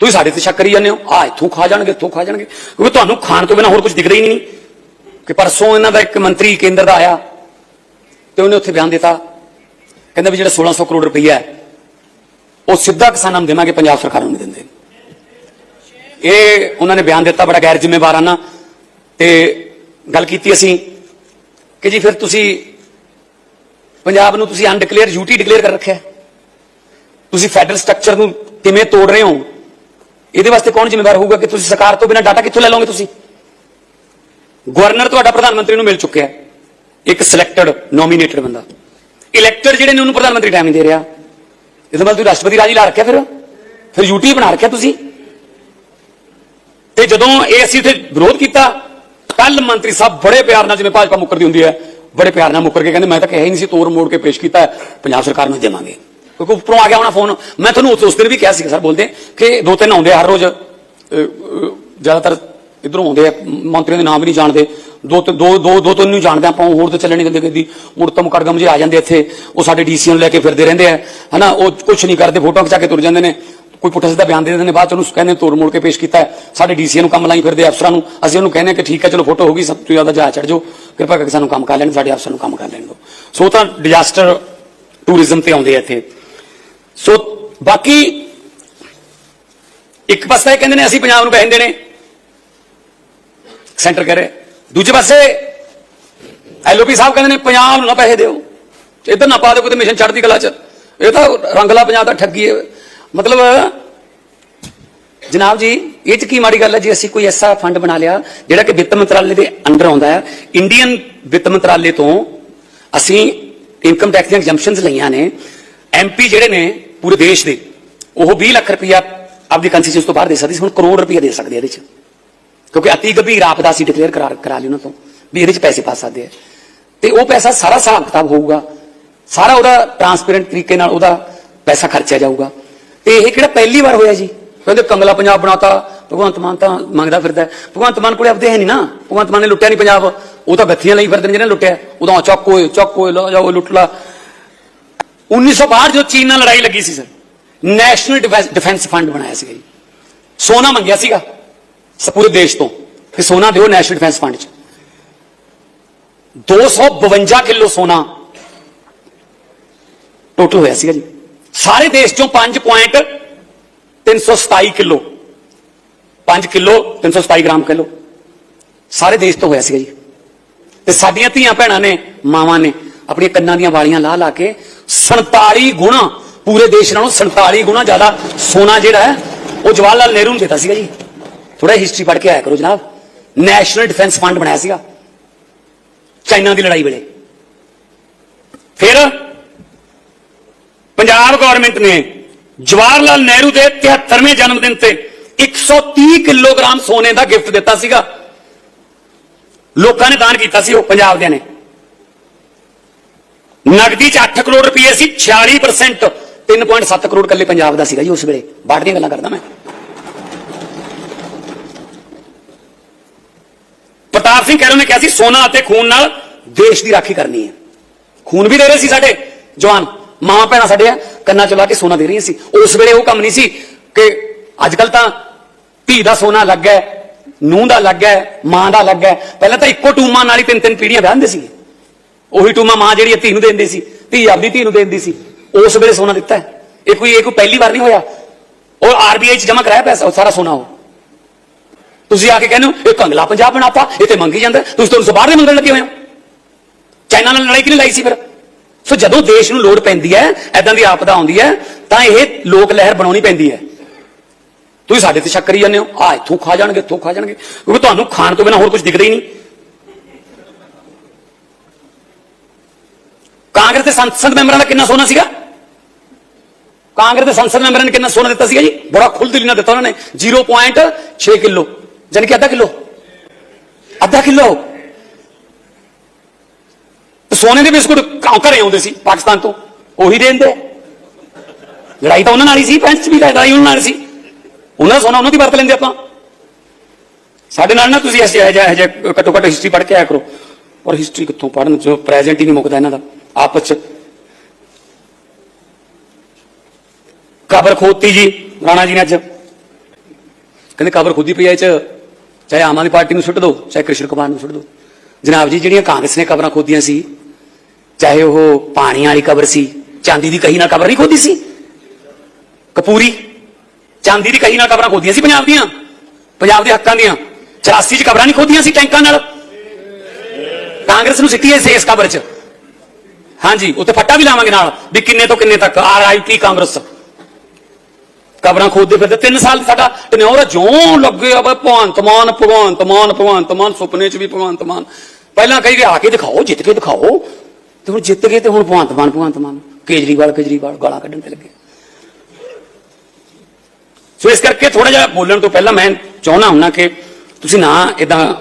ਤੁਸੀਂ ਸਾਡੇ ਤੇ ਸ਼ੱਕ ਕਰੀ ਜਾਂਦੇ ਹੋ? ਆ ਇੱਥੋਂ ਖਾ ਜਾਣਗੇ, ਇੱਥੋਂ ਖਾ ਜਾਣਗੇ। ਕਿਉਂਕਿ ਤੁਹਾਨੂੰ ਖਾਣ ਤੋਂ ਬਿਨਾ ਹੋਰ ਕੁਝ ਦਿਖਦਾ ਹੀ ਨਹੀਂ। ਕਿ ਪਰਸੋਂ ਇਹਨਾਂ ਦਾ ਇੱਕ ਮੰਤਰੀ ਕੇਂਦਰ ਦਾ ਆਇਆ ਤੇ ਉਹਨੇ ਉੱਥੇ ਬਿਆਨ ਦਿੱਤਾ। ਕਹਿੰਦਾ ਵੀ ਜਿਹੜਾ 1600 ਕਰੋੜ ਰੁਪਈਆ ਹੈ, ਉਹ ਸਿੱਧਾ ਕਿਸਾਨਾਂ ਨੂੰ ਦੇਵਾਂਗੇ, ਪੰਜਾਬ ਸਰਕਾਰ ਨੂੰ ਨਹੀਂ ਦਿੰਦੇ। ਇਹ ਉਹਨਾਂ ਨੇ ਬਿਆਨ ਦਿੱਤਾ, ਬੜਾ ਗੈਰ ਜ਼ਿੰਮੇਵਾਰਾਨਾ ਤੇ ਗੱਲ ਕੀਤੀ ਅਸੀਂ ਕਿ ਜੀ ਫਿਰ ਤੁਸੀਂ ਪੰਜਾਬ ਨੂੰ ਤੁਸੀਂ ਅਨਡਿਕਲੇਅਰ ਯੂਟੀ ਡਿਕਲੇਅਰ ਕਰ ਰੱਖਿਆ। ਤੁਸੀਂ ਫੈਡਰਲ ਸਟਰਕਚਰ ਨੂੰ ਕਿਵੇਂ ਤੋੜ ਰਹੇ ਹੋ? ਇਹਦੇ ਵਾਸਤੇ ਕੌਣ ਜ਼ਿੰਮੇਵਾਰ ਹੋਊਗਾ ਕਿ ਤੁਸੀਂ ਸਰਕਾਰ ਤੋਂ ਬਿਨਾਂ ਡਾਟਾ ਕਿੱਥੋਂ ਲੈ ਲਓਗੇ ਤੁਸੀਂ? ਗਵਰਨਰ ਤੁਹਾਡਾ ਪ੍ਰਧਾਨ ਮੰਤਰੀ ਨੂੰ ਮਿਲ ਚੁੱਕਿਆ ਇੱਕ ਸਿਲੈਕਟਡ ਨੋਮੀਨੇਟਡ ਬੰਦਾ। ਇਲੈਕਟਡ ਜਿਹੜੇ ਨੇ ਉਹਨੂੰ ਪ੍ਰਧਾਨ ਮੰਤਰੀ ਟਾਈਮ ਨਹੀਂ ਦੇ ਰਿਹਾ। ਇਹਦਾ ਮਤਲਬ ਤੁਸੀਂ ਰਾਸ਼ਟਰਪਤੀ ਰਾਜ ਹੀ ਲਾ ਰੱਖਿਆ ਫਿਰ? ਫਿਰ ਯੂਟੀ ਬਣਾ ਰੱਖਿਆ ਤੁਸੀਂ? ਤੇ ਜਦੋਂ ਇਹ ਅਸੀਂ ਉੱਥੇ ਵਿਰੋਧ ਕੀਤਾ, ਕੱਲ ਮੰਤਰੀ ਸਾਹਿਬ ਬੜੇ ਪਿਆਰ ਨਾਲ ਜਿਵੇਂ ਭਾਜਪਾ ਮੁੱਕਰਦੀ ਹੁੰਦੀ ਹੈ, ਬੜੇ ਪਿਆਰ ਨਾਲ ਮੁੱਕਰ ਕੇ ਕਹਿੰਦੇ, ਮੈਂ ਤਾਂ ਕਿਹਾ ਹੀ ਨਹੀਂ ਸੀ, ਤੋੜ ਮੋੜ ਕੇ ਪੇਸ਼ ਕੀਤਾ ਪੰਜਾਬ ਸਰਕਾਰ ਨੂੰ ਦੇਵਾਂਗੇ। ਕਿਉਂਕਿ ਉੱਪਰੋਂ ਆ ਗਿਆ ਹੋਣਾ ਫੋਨ ਮੈਂ ਤੁਹਾਨੂੰ ਉਸ- ਉਸ ਦਿਨ ਵੀ ਕਿਹਾ ਸੀ ਸਰ, ਬੋਲਦੇ ਕਿ ਦੋ ਤਿੰਨ ਆਉਂਦੇ ਆ ਹਰ ਰੋਜ਼। ਜ਼ਿਆਦਾਤਰ ਇਧਰੋਂ ਆਉਂਦੇ ਆ, ਮੰਤਰੀਆਂ ਦੇ ਨਾਮ ਵੀ ਨਹੀਂ ਜਾਣਦੇ। ਦੋ ਤਿੰਨ- ਦੋ ਦੋ ਦੋ ਤਿੰਨ ਨੂੰ ਜਾਣਦੇ ਆਪਾਂ ਹੋਰ ਤੇ ਚੱਲਣ ਨਹੀਂ ਦਿੰਦੇ ਕਦੀ ਮੁਰਤਮ ਕੜਗਮ ਜੇ ਆ ਜਾਂਦੇ ਇੱਥੇ, ਉਹ ਸਾਡੇ ਡੀਸੀ ਨੂੰ ਲੈ ਕੇ ਫਿਰਦੇ ਰਹਿੰਦੇ ਆ। ਹਨਾ, ਉਹ ਕੁਝ ਨਹੀਂ ਕਰਦੇ ਫੋਟੋ ਖਿਚਾ ਕੇ ਤੁਰ ਜਾਂਦੇ ਨੇ। ਕੋਈ ਪੁੱਠਾ ਸਿੱਧਾ ਬਿਆਨ ਦੇ ਦਿੰਦੇ ਨੇ, ਬਾਅਦ ਚ ਉਹਨੂੰ ਕਹਿੰਦੇ ਤੋੜ ਮੋੜ ਕੇ ਪੇਸ਼ ਕੀਤਾ। ਹੈ। ਸਾਡੇ ਡੀਸੀ ਨੂੰ ਕੰਮ ਲਾਈ ਫਿਰਦੇ ਅਫਸਰਾਂ ਨੂੰ। ਅਸੀਂ ਉਹਨੂੰ ਕਹਿੰਦੇ ਕਿ ਠੀਕ ਹੈ ਚਲੋ ਫੋਟੋ ਹੋ ਗਈ, ਸਭ ਤੋਂ ਜ਼ਿਆਦਾ ਜਾ ਚੜ ਜਾਓ। ਕਿਰਪਾ ਕਰਕੇ ਸਾਨੂੰ ਕੰਮ ਕਰ ਲੈਣ, ਸਾਡੇ ਅਫਸਰ ਨੂੰ ਕੰਮ ਕਰ ਲੈਣ ਦਿਓ। ਸੋ ਤਾਂ ਡਿਜ਼ਾਸਟਰ ਟੂਰਿਜ਼ਮ ਤੇ ਆਉਂਦੇ ਆ ਇੱਥੇ। ਸੋ ਬਾਕੀ ਇੱਕ ਪਾਸੇ ਇਹ ਕਹਿੰਦੇ ਨੇ ਅਸੀਂ ਪੰਜਾਬ ਨੂੰ ਪੈਸੇ ਨੇ ਸੈਂਟਰ ਕਹਿ ਰਹੇ। ਦੂਜੇ ਪਾਸੇ ਐਲਓਪੀ ਸਾਹਿਬ ਕਹਿੰਦੇ ਨੇ ਪੰਜਾਬ ਨੂੰ ਨਾ ਪੈਸੇ ਦਿਓ। ਇੱਧਰ ਨਾ ਪਾ ਦਿਓ ਕਿਤੇ ਮਿਸ਼ਨ ਚੜ੍ਹਦੀ ਕਲਾ ਚ। ਇਹ ਤਾਂ ਰੰਗਲਾ ਪੰਜਾਬ ਦਾ ਠੱਗੀ ਹੈ। ਮਤਲਬ ਜਨਾਬ ਜੀ, ਇਹ ਚ ਕੀ ਮਾੜੀ ਗੱਲ ਹੈ ਜੀ? ਅਸੀਂ ਕੋਈ ਐਸਾ ਫੰਡ ਬਣਾ ਲਿਆ ਜਿਹੜਾ ਕਿ ਵਿੱਤ ਮੰਤਰਾਲੇ ਦੇ ਅੰਡਰ ਆਉਂਦਾ ਹੈ। ਇੰਡੀਅਨ ਵਿੱਤ ਮੰਤਰਾਲੇ ਤੋਂ ਅਸੀਂ ਇਨਕਮ ਟੈਕਸ ਦੀਆਂ ਐਗਜ਼ੈਂਪਸ਼ਨਸ ਲਈਆਂ ਨੇ। ਐਮਪੀ ਜਿਹੜੇ ਨੇ ਪੂਰੇ ਦੇਸ਼ ਦੇ, ਉਹ 20 ਲੱਖ ਰੁਪਇਆ ਆਪਦੀ ਕੰਸਟੀਟਿਊਸ਼ਨ ਤੋਂ ਬਾਹਰ ਦੇ ਸਕਦੇ ਸੀ, ਹੁਣ ਕਰੋੜ ਰੁਪਇਆ ਦੇ ਸਕਦੇ ਇਹਦੇ ਚ। ਕਿਉਂਕਿ ਅਤੀ ਗੰਭੀਰ ਆਪਦਾ ਸੀ ਡਿਕਲੇਅਰ ਕਰਾ ਕਰਾ ਲਈ ਉਹਨਾਂ ਤੋਂ, ਵੀ ਇਹਦੇ ਚ ਪੈਸੇ ਪਾ ਸਕਦੇ ਆ। ਤੇ ਉਹ ਪੈਸਾ ਸਾਰਾ ਹਿਸਾਬ ਕਿਤਾਬ ਹੋਊਗਾ, ਸਾਰਾ ਉਹਦਾ ਟਰਾਂਸਪੇਰੈਂਟ ਤਰੀਕੇ ਨਾਲ ਉਹਦਾ ਪੈਸਾ ਖਰਚਿਆ ਜਾਊਗਾ। ਤੇ ਇਹ ਕਿਹੜਾ ਪਹਿਲੀ ਵਾਰ ਹੋਇਆ ਜੀ? ਕਹਿੰਦੇ ਕੰਗਲਾ ਪੰਜਾਬ ਬਣਾਤਾ, ਭਗਵੰਤ ਮਾਨ ਤਾਂ ਮੰਗਦਾ ਫਿਰਦਾ ਭਗਵੰਤ ਮਾਨ ਕੋਲੇ ਆਪਦੇ ਹੈ ਨਹੀਂ ਨਾ। ਭਗਵੰਤ ਮਾਨ ਨੇ ਲੁੱਟਿਆ ਨਹੀਂ ਪੰਜਾਬ, ਉਹ ਤਾਂ ਗੱਥੀਆਂ ਲਈ ਫਿਰਦੇ ਨੇ, ਜਿਹਨੇ ਲੁੱਟਿਆ। ਉਦੋਂ ਚੱਕ ਓਏ ਚੱਕ ਓਏ ਲਓ ਜਾਓ ਲੁੱਟ ਲਾ। 1962 ਜੋ ਚੀਨ ਨਾਲ ਲੜਾਈ ਲੱਗੀ ਸੀ ਸਰ ਨੈਸ਼ਨਲ ਡਿਫੈਂਸ ਫੰਡ ਬਣਾਇਆ ਸੀਗਾ ਜੀ। ਸੋਨਾ ਮੰਗਿਆ ਸੀਗਾ ਸ- ਪੂਰੇ ਦੇਸ਼ ਤੋਂ। ਫਿਰ ਸੋਨਾ ਦਿਓ ਨੈਸ਼ਨਲ ਡਿਫੈਂਸ ਫੰਡ 'ਚ। 252 ਕਿਲੋ ਸੋਨਾ ਟੋਟਲ ਹੋਇਆ ਸੀਗਾ ਜੀ। ਸਾਰੇ ਦੇਸ਼ ਚੋਂ 5.327 ਕਿਲੋ। 5 kilo 327 gram kilo. ਸਾਰੇ ਦੇਸ਼ ਤੋਂ ਹੋਇਆ ਸੀਗਾ ਜੀ। ਤੇ ਸਾਡੀਆਂ ਧੀਆਂ ਭੈਣਾਂ ਨੇ, ਮਾਵਾਂ ਨੇ ਆਪਣੀਆਂ ਕੰਨਾਂ ਦੀਆਂ ਵਾਲੀਆਂ ਲਾ ਲਾ ਕੇ 47 ਗੁਣਾ, ਪੂਰੇ ਦੇਸ਼ ਨਾਲੋਂ 47 ਗੁਣਾ ਜ਼ਿਆਦਾ ਸੋਨਾ ਜਿਹੜਾ ਹੈ, ਉਹ ਜਵਾਹਰ ਲਾਲ ਨਹਿਰੂ ਨੂੰ ਦਿੱਤਾ ਸੀਗਾ ਜੀ। ਥੋੜਾ ਹਿਸਟਰੀ ਪੜ੍ਹ ਕੇ ਆਇਆ ਕਰੋ ਜਨਾਬ। ਨੈਸ਼ਨਲ ਡਿਫੈਂਸ ਫੰਡ ਬਣਾਇਆ ਸੀਗਾ, ਚਾਈਨਾ ਦੀ ਲੜਾਈ ਵੇਲੇ। ਫਿਰ ਪੰਜਾਬ ਗਵਰਨਮੈਂਟ ਨੇ ਜਵਾਹਰ ਲਾਲ ਨਹਿਰੂ ਦੇ 73ਵੇਂ ਜਨਮ ਦਿਨ ਤੇ 130 ਕਿਲੋਗ੍ਰਾਮ ਸੋਨੇ ਦਾ ਗਿਫਟ ਦਿੱਤਾ ਸੀਗਾ। ਲੋਕਾਂ ਨੇ ਦਾਨ ਕੀਤਾ ਸੀ ਉਹ ਪੰਜਾਬ ਦੇ ਨੇ। ਨਗਦੀ ਚ 8 ਕਰੋੜ ਰੁਪਏ ਸੀ 46% 3.7 ਕਰੋੜ ਕੱਲੇ ਪੰਜਾਬ ਦਾ ਸੀਗਾ ਜੀ ਉਸ ਵੇਲੇ। ਬਾਹਰ ਦੀਆਂ ਗੱਲਾਂ ਕਰਦਾ ਮੈਂ। ਪ੍ਰਤਾਪ ਸਿੰਘ ਕੈਰੋ ਨੇ ਕਿਹਾ ਸੀ, ਸੋਨਾ ਅਤੇ ਖੂਨ ਨਾਲ ਦੇਸ਼ ਦੀ ਰਾਖੀ ਕਰਨੀ ਹੈ। ਖੂਨ ਵੀ ਦੇ ਰਹੇ ਸੀ ਸਾਡੇ ਜਵਾਨ, ਮਾਂ ਭੈਣਾਂ ਸਾਡੇ ਕੰਨਾਂ ਚਲਾ ਕੇ ਸੋਨਾ ਦੇ ਰਹੀਆਂ ਸੀ। ਉਸ ਵੇਲੇ ਉਹ ਕੰਮ ਨਹੀਂ ਸੀ ਕਿ ਅੱਜ ਕੱਲ ਤਾਂ ਧੀ ਦਾ ਸੋਨਾ ਲੱਗ ਹੈ ਨੂੰਹ ਦਾ ਲੱਗ ਹੈ ਮਾਂ ਦਾ ਲੱਗ ਹੈ ਪਹਿਲਾਂ ਤਾਂ ਇੱਕੋ ਟੂਮਾ ਨਾਲ ਹੀ ਤਿੰਨ ਤਿੰਨ ਪੀੜ੍ਹੀਆਂ ਵਿਆਹ ਹੁੰਦੇ ਸੀ ਉਹੀ ਟੂਮਾ ਮਾਂ ਜਿਹੜੀ ਹੈ ਧੀ ਨੂੰ ਦਿੰਦੀ ਸੀ, ਧੀ ਆਪਦੀ ਧੀ ਨੂੰ ਦਿੰਦੀ ਸੀ, ਉਸ ਵੇਲੇ ਸੋਨਾ ਦਿੱਤਾ ਇਹ ਕੋਈ ਇਹ ਕੋਈ ਪਹਿਲੀ ਵਾਰ ਨਹੀਂ ਹੋਇਆ। ਔਰ ਆਰਬੀਆਈ ਚ ਜਮ੍ਹਾਂ ਕਰਾਇਆ ਪੈਸਾ ਸਾਰਾ ਸੋਨਾ ਉਹ। ਤੁਸੀਂ ਆ ਕੇ ਕਹਿੰਦੇ ਹੋ, ਇਹ ਕੰਗਲਾ ਪੰਜਾਬ ਬਣਾਤਾ ਇਹ ਤੇ ਮੰਗੀ ਜਾਂਦਾ ਤੁਸੀਂ ਤੁਹਾਨੂੰ ਬਾਹਰ ਦੇ ਮੰਗਣ ਲੱਗੇ ਹੋਏ ਹੋ। ਚਾਈਨਾ ਨਾਲ ਲੜਾਈ ਕਿਉਂ ਲਾਈ ਸੀ ਫਿਰ? ਸੋ ਜਦੋਂ ਦੇਸ਼ ਨੂੰ ਲੋੜ ਪੈਂਦੀ ਹੈ ਐਦਾਂ ਦੀ ਆਪਦਾ ਆਉਂਦੀ ਹੈ, ਤਾਂ ਇਹ ਲੋਕ ਲਹਿਰ ਬਣਾਉਣੀ ਪੈਂਦੀ ਹੈ। ਤੁਸੀਂ ਸਾਡੇ ਤੇ ਸ਼ੱਕ ਕਰੀ ਜਾਂਦੇ ਹੋ, ਆ ਇੱਥੋਂ ਖਾ ਜਾਣਗੇ, ਇੱਥੋਂ ਖਾ ਜਾਣਗੇ। ਕਿਉਂਕਿ ਤੁਹਾਨੂੰ ਖਾਣ ਤੋਂ ਬਿਨਾ ਹੋਰ ਕੁਝ ਦਿਖਦਾ ਹੀ ਨਹੀਂ। ਕਾਂਗਰਸ ਦੇ ਸੰਸਦ ਮੈਂਬਰਾਂ ਦਾ ਕਿੰਨਾ ਸੋਨਾ ਸੀਗਾ? ਕਾਂਗਰਸ ਦੇ ਸੰਸਦ ਮੈਂਬਰਾਂ ਨੇ ਕਿੰਨਾ ਸੋਨਾ ਦਿੱਤਾ ਸੀਗਾ ਜੀ? ਬੜਾ ਖੁੱਲ੍ਹ ਨਾਲ ਦਿੱਤਾ ਉਹਨਾਂ ਨੇ। 0.6 ਕਿਲੋ। ਜਾਨੀ ਕਿ ਅੱਧਾ ਕਿਲੋ। ਅੱਧਾ ਕਿਲੋ। ਸੋਨੇ ਦੇ ਬਿਸਕੁਟ ਘਰੇ ਆਉਂਦੇ ਸੀ ਪਾਕਿਸਤਾਨ ਤੋਂ। ਉਹੀ ਦੇ ਦਿੰਦੇ। ਲੜਾਈ ਤਾਂ ਉਹਨਾਂ ਨਾਲ ਹੀ ਸੀ ਪੈਂਚ ਵੀ ਤਾਂ ਲੜਾਈ ਉਹਨਾਂ ਨਾਲ ਸੀ। ਉਹਨਾਂ ਦਾ ਸੋਨਾ ਉਹਨਾਂ ਦੀ ਵਰਤ ਲੈਂਦੇ ਆਪਾਂ। ਸਾਡੇ ਨਾਲ ਨਾ ਤੁਸੀਂ ਐਸੇ ਜਿਹਾ ਜਿਹਾ ਘੱਟੋ ਘੱਟ ਹਿਸਟਰੀ ਪੜ੍ਹ ਕੇ ਆਇਆ ਕਰੋ। ਔਰ ਹਿਸਟਰੀ ਕਿੱਥੋਂ ਪੜ੍ਹਨ? ਜੋ ਪ੍ਰੈਜ਼ੈਂਟ ਹੀ ਨਹੀਂ ਮੁੱਕਦਾ ਇਹਨਾਂ ਦਾ। ਆਪਸ ਚ। ਕਬਰ ਖੋਤੀ ਜੀ, ਰਾਣਾ ਜੀ ਨੇ ਅੱਜ। ਕਹਿੰਦੇ ਕਬਰ ਖੁਦ ਪਈ ਐ ਚ। ਚਾਹੇ ਆਮ ਆਦਮੀ ਪਾਰਟੀ ਨੂੰ ਸੁੱਟ ਦਿਓ ਚਾਹੇ ਕ੍ਰਿਸ਼ਨ ਕੁਮਾਰ ਨੂੰ ਸੁੱਟ ਦਿਓ ਜਨਾਬ ਜੀ, ਜਿਹੜੀਆਂ ਕਾਂਗਰਸ ਨੇ ਕਬਰਾਂ ਖੋਦੀਆਂ ਸੀ, ਚਾਹੇ ਉਹ ਪਾਣੀ ਵਾਲੀ ਕਬਰ ਸੀ, ਚਾਂਦੀ ਦੀ ਕਹੀ ਨਾਲ ਕਬਰ ਨਹੀਂ ਖੋਦੀ ਸੀ। ਕਪੂਰੀ, ਚਾਂਦੀ ਦੀ ਕਹੀ ਨਾਲ ਕਬਰਾਂ ਖੋਦੀਆਂ ਸੀ ਪੰਜਾਬ ਦੀਆਂ। ਪੰਜਾਬ ਦੇ ਹੱਕਾਂ ਦੀਆਂ। 84 ਚ ਕਬਰਾਂ ਨਹੀਂ ਖੋਦੀਆਂ ਸੀ ਟੈਂਕਾਂ ਨਾਲ। ਕਾਂਗਰਸ ਨੂੰ ਸਿੱਟੀ ਐ ਇਸ ਕਬਰ ਚ। ਹਾਂਜੀ ਉੱਤੇ ਫੱਟਾ ਵੀ ਲਾਵਾਂਗੇ ਨਾਲ, ਵੀ ਕਿੰਨੇ ਤੋਂ ਕਿੰਨੇ ਤੱਕ ਆਰਆਈਪੀ ਕਾਂਗਰਸ। ਕਬਰਾਂ ਖੋਦਦੇ ਫਿਰਦੇ 3 ਸਾਲ ਸਾਡਾ ਟਨਿਓਰ ਜਿਉਂ ਲੱਗੇ ਆ, ਬਈ ਭਗਵੰਤ ਮਾਨ ਭਗਵੰਤ ਮਾਨ ਭਗਵੰਤ ਮਾਨ, ਸੁਪਨੇ 'ਚ ਵੀ ਭਗਵੰਤ ਮਾਨ। ਪਹਿਲਾਂ ਕਹੀ ਆ ਕੇ ਦਿਖਾਓ, ਜਿੱਤ ਕੇ ਦਿਖਾਓ, ਤੇ ਹੁਣ ਜਿੱਤ ਗਏ ਤੇ ਹੁਣ ਭਗਵੰਤ ਮਾਨ ਭਗਵੰਤ ਮਾਨ। ਕੇਜਰੀਵਾਲ ਕੇਜਰੀਵਾਲ, ਗਾਲਾਂ ਕੱਢਣ ਤੇ ਲੱਗੇ। ਸੋ ਇਸ ਕਰਕੇ ਥੋੜਾ ਜਿਹਾ ਬੋਲਣ ਤੋਂ ਪਹਿਲਾਂ ਮੈਂ ਚਾਹੁੰਦਾ ਹੁੰਨਾ ਕਿ ਤੁਸੀਂ ਨਾ ਇਦਾਂ